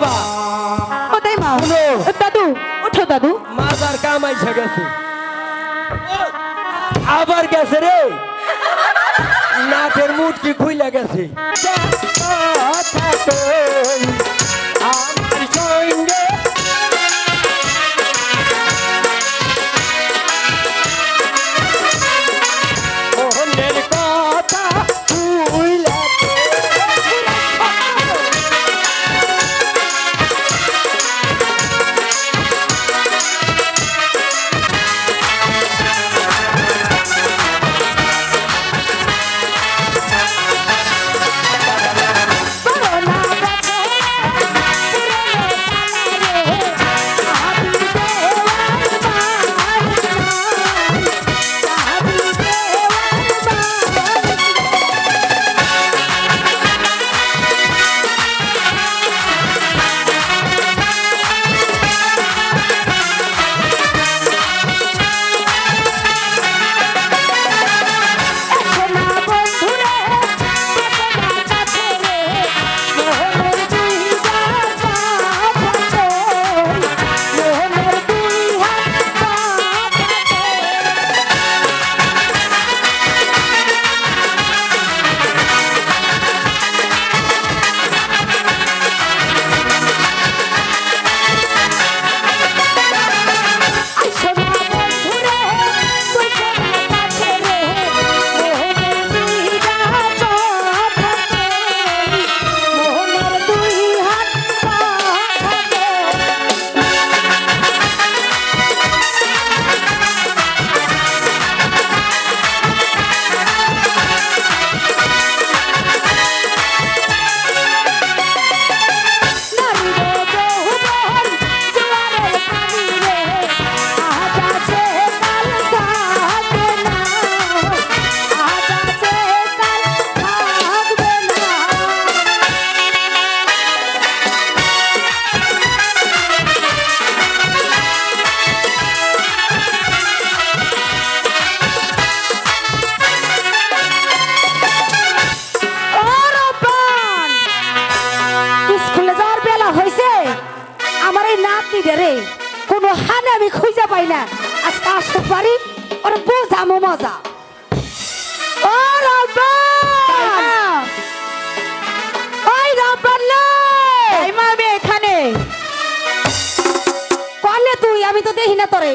বাবা কোথায় মা দাদু ওঠো দাদু মাজার কাম আইসা গেছে আবার গেছে রে নাটের মুটকি খুইলা গেছে না তোরে?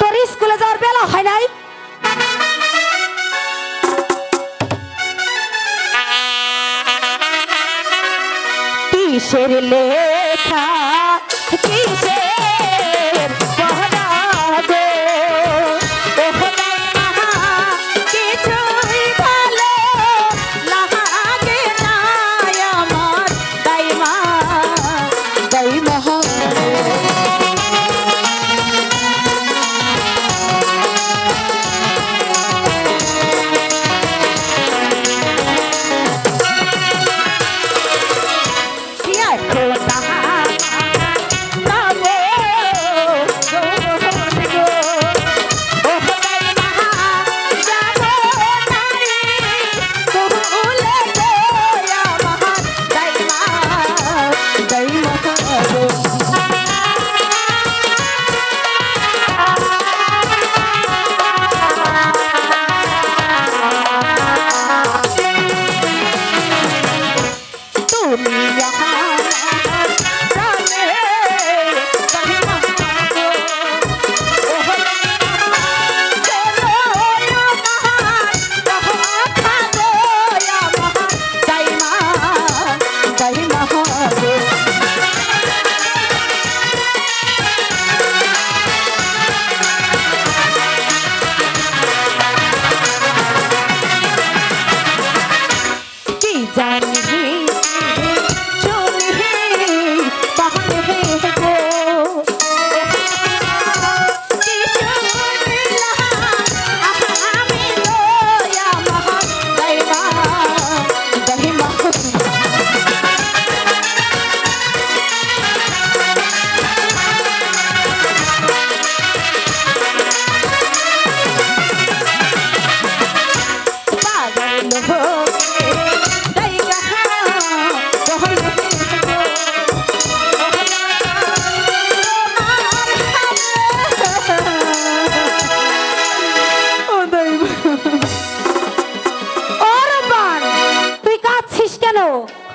তোর স্কুলে যাওয়ার বেলা হয় নাই? কিসের লেখা? কি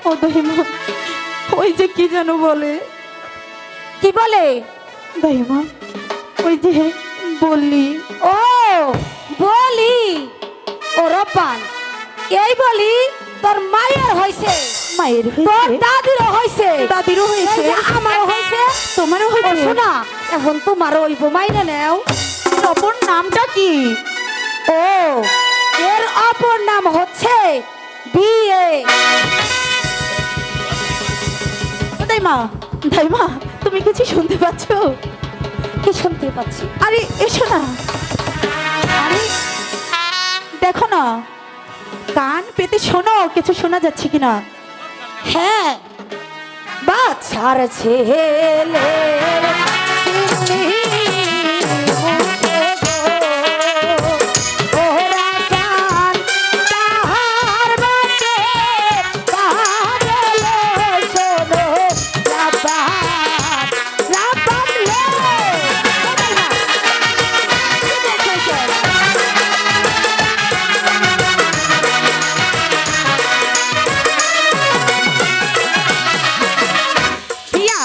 ও দহিমা ওই যে কি যেন বলে? কি বলে? দহিমা ওই যে বলি। ও বলি। ও রপান এই বলি তোর মায়ের হইছে। মায়ের তোর দাদির হইছে। দাদির হইছে? আমারও হইছে। তোমারও হইছে? শোনা এখন তোমারও ওই বোমাই না নেও। অপর নামটা কি? ও এর অপর নাম হচ্ছে বিয়ে। দাইমা দাইমা তুমি কিছু শুনতে পাচ্ছ? কি শুনতে পাচ্ছি? আরে, এসো না। আরে, দেখো না। কান পেতে শোনো, কিছু শোনা যাচ্ছে কিনা? হ্যাঁ। বাচ্চার ছেলে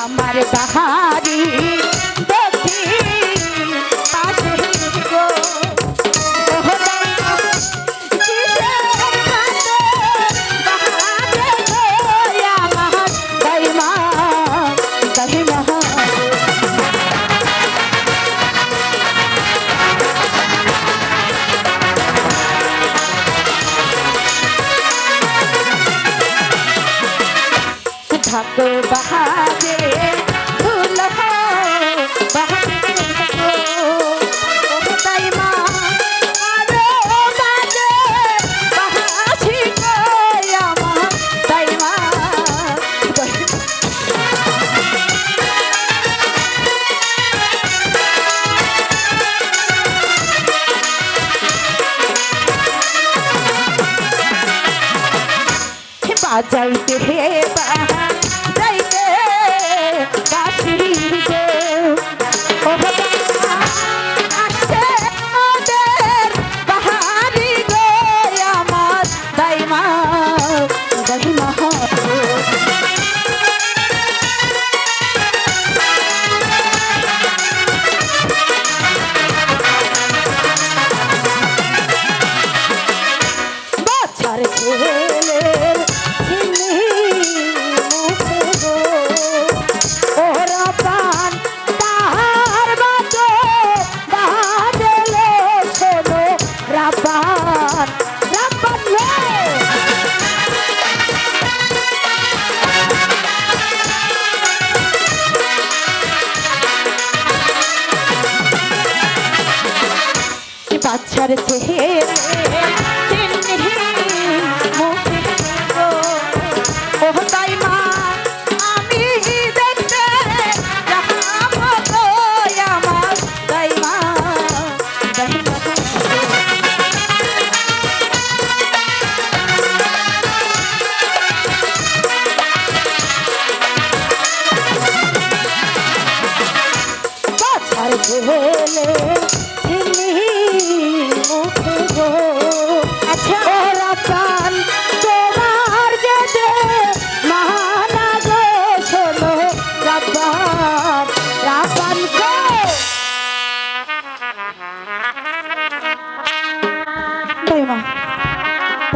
আমার বাহারি।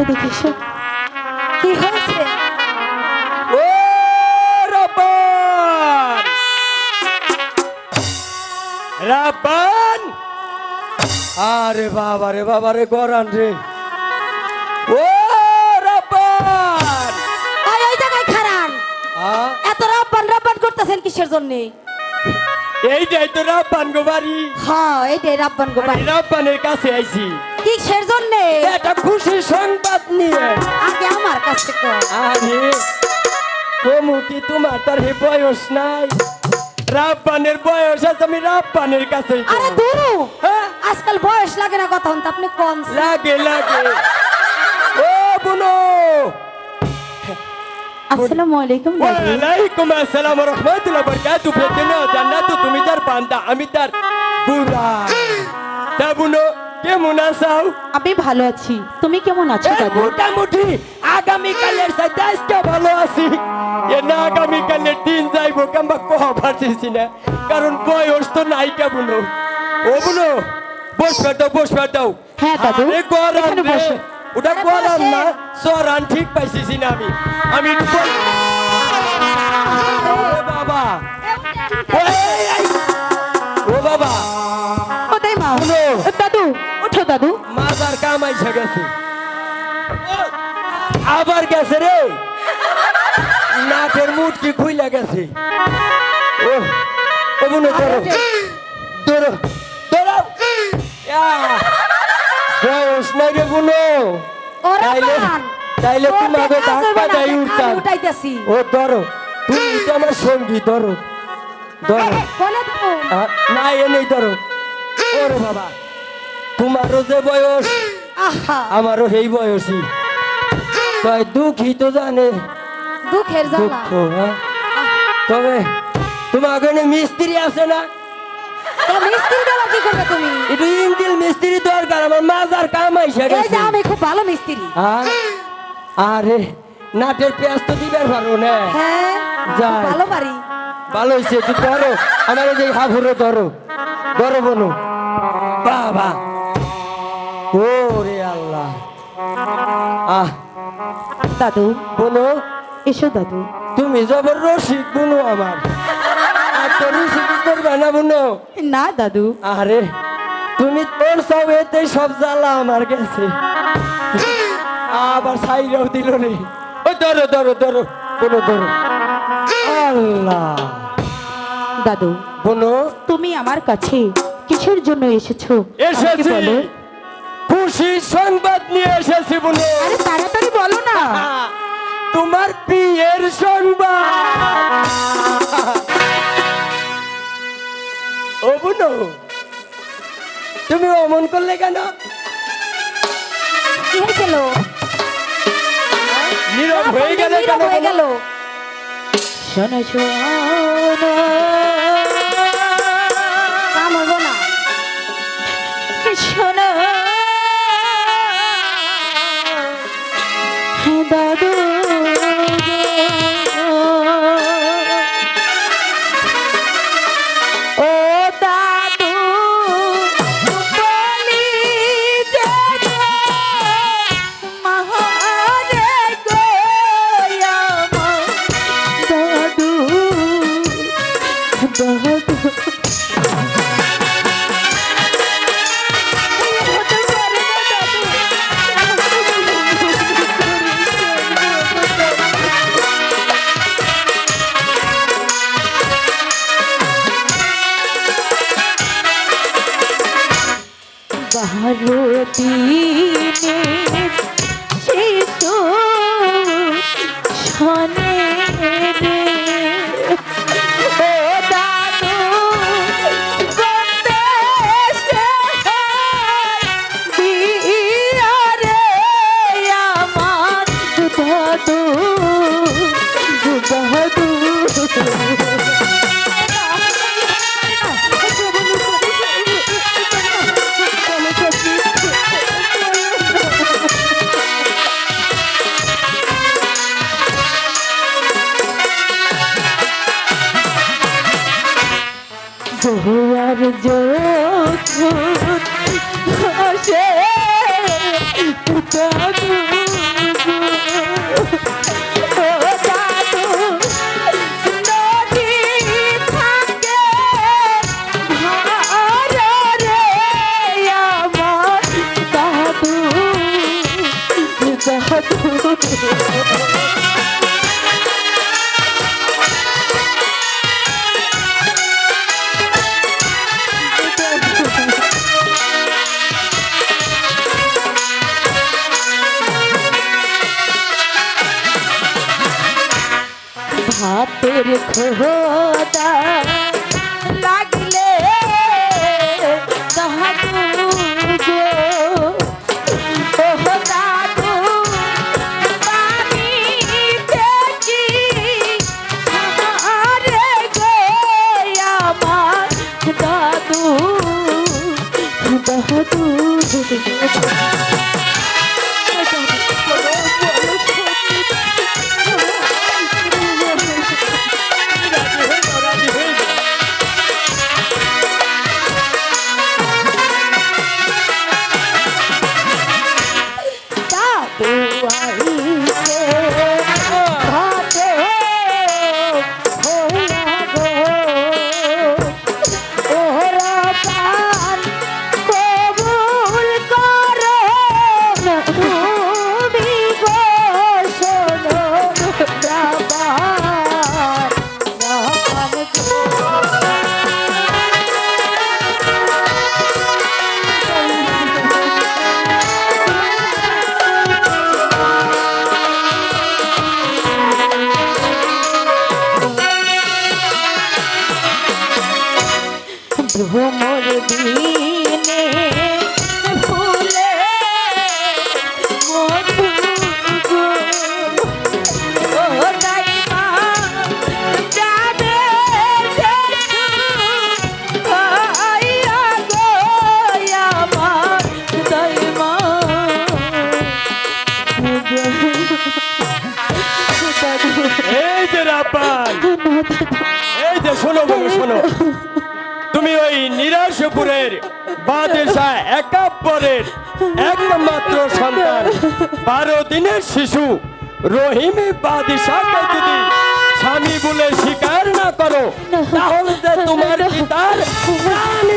এদিকে এসো কি হয়েছে? ও রাব্বান! আরে বাবা রে বাবা রে গরান রে। ও রাব্বান! ওই ওই জায়গায় খারান এত রাব্বান রাব্বান করতেছেন কিসের জন্য? এইটাই তো রাব্বান গো বাড়ি। হ্যাঁ এইটাই রাব্বান গো আমি রাব্বানের কাছে আইছি। কিসের জন্য একটা খুশি সংবাদ নিয়ে। আগে আমার কাছে আরে কমু কি তোমার? তার হে বয়স নাই। রাব্বানের বয়স আছে আমি রাব্বানের কাছে আরে দুরু হ্যাঁ? আজকাল বয়স লাগে না কথা হন আপনি কোন লাগে লাগে। ও বুনো। আসসালামু আলাইকুম দাদি। ওয়ালাইকুম আসসালাম ওয়া রাহমাতুল্লাহি ওয়া বারাকাতুহু। ফেতেনা জান্নাতু তুমি তার বান্দা আমি তার তা বুনো কেমন আছাও আমি ভালো আছি। তুমি কেমন আছো দাদু? মোটামুটি আগামীকালের সাথে আজকে ভালো আছি। এ না আগামীকালের দিন যাইবো কিংবা কহ পারতেছি না। কারণ বয়স তো নাই কেমন ও বুনো বসবে দাও বসবে দাও হ্যাঁ, দাদু। আরে গরম। ওটা গরম না সরান ঠিক পাইছিস না আমি। আমি গেছে। আবার গেছে রে। নাচের নাকের মুটকি খুইলা গেছে। ও ও ধরো। ধরো ধরো। বয়স নাই রে বুনো। তাইলে তাইলে ডাক বাজাই উঠতাম ও ধরো। তুমি তো আমার সঙ্গী ধরো। না এ নেই ধরো। ওরে বাবা। তোমারও যে বয়স আমারও সেই বয়সী। তাই দুঃখই তো জানে। দুঃখের দুঃখ হ্যাঁ? তবে তোমার ওখানে মিস্ত্রি আছে না? মিস্ত্রি দেওয়া কি করবে তুমি? একটু ইঞ্জিল মিস্ত্রি দরকার আমার মাজার আমি খুব ভালো মিস্ত্রি। হ্যাঁ? আরে নাটের পেঁয়াজ তো দিবার পারো না। হ্যাঁ। ভালো পারি। ভালো হয়েছে তুই ধরো। আমার এই যে হাফুরো ধরো। ধরো বনু। বাবা। ও রে আল্লাহ। আহ। দাদু বলো এসো দাদু। তুমি জবর রসিক বুনো আমার। আর রসিক করবে না দাদু। আরে তুমি তোর সব এতে সব জ্বালা আমার গেছে। আবার সাইরাও দিল রে ও ধরো ধরো ধরো বুনো ধরো। আল্লাহ। দাদু বুনো তুমি আমার কাছে কিসের জন্য এসেছ? এসেছি। বলো। খুশি সংবাদ নিয়ে এসেছি বুনো আরে তাড়াতাড়ি বলো না। তোমার বিয়ের সংবাদ। ও বুনো তুমি অমন করলে কেন? কি হয়েছিল? নীরব হয়ে গেলে কেন হয়ে বলো? গেল। শোনো শোনো বারো ভাতের খোদা। তু শোনো বলো শোনো। তুমি ওই নিরাশপুরের বাদেশা একাব্বরের একমাত্র সন্তান। বারো দিনের শিশু। রহিমী বাদিশাকে যদি স্বামী বলে স্বীকার না করো, তাহলে যে তোমার পিতার প্রাণ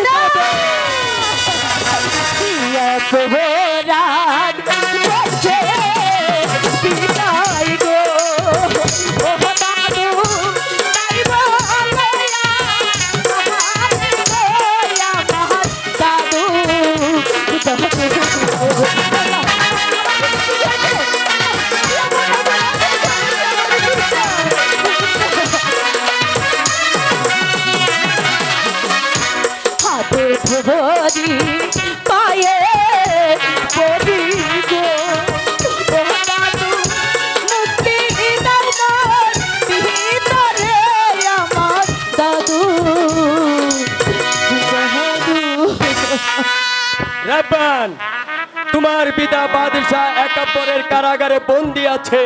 তোমার পিতা বাদশাহ একাপরের কারাগারে বন্দি আছে।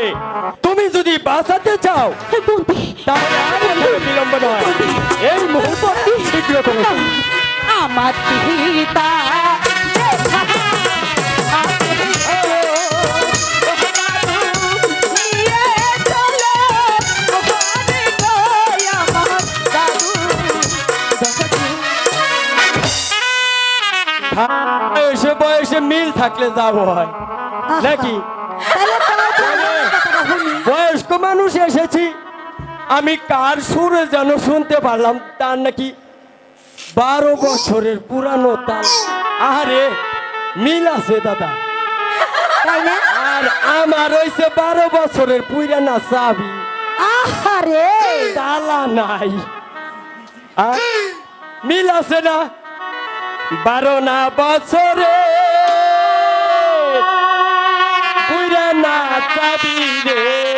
তুমি যদি বাঁচাতে চাও তাহলে আর কোনো বিলম্ব নয়। এই মুহূর্তে শীঘ্র করে। ফেলো। আমার পিতা বয়সে বয়সে মিল থাকলে যাব হয়। নাকি? বয়স্ক মানুষ এসেছি। আমি কার সুরে যেন শুনতে পারলাম তার নাকি বারো বছরের পুরানো তাল। আরে মিল আছে দাদা। আর আমার হইছে বারো বছরের পুরানা চাবি। আহারে। তালা নাই। মিল আছে না? বারো না বছরে চাবি রে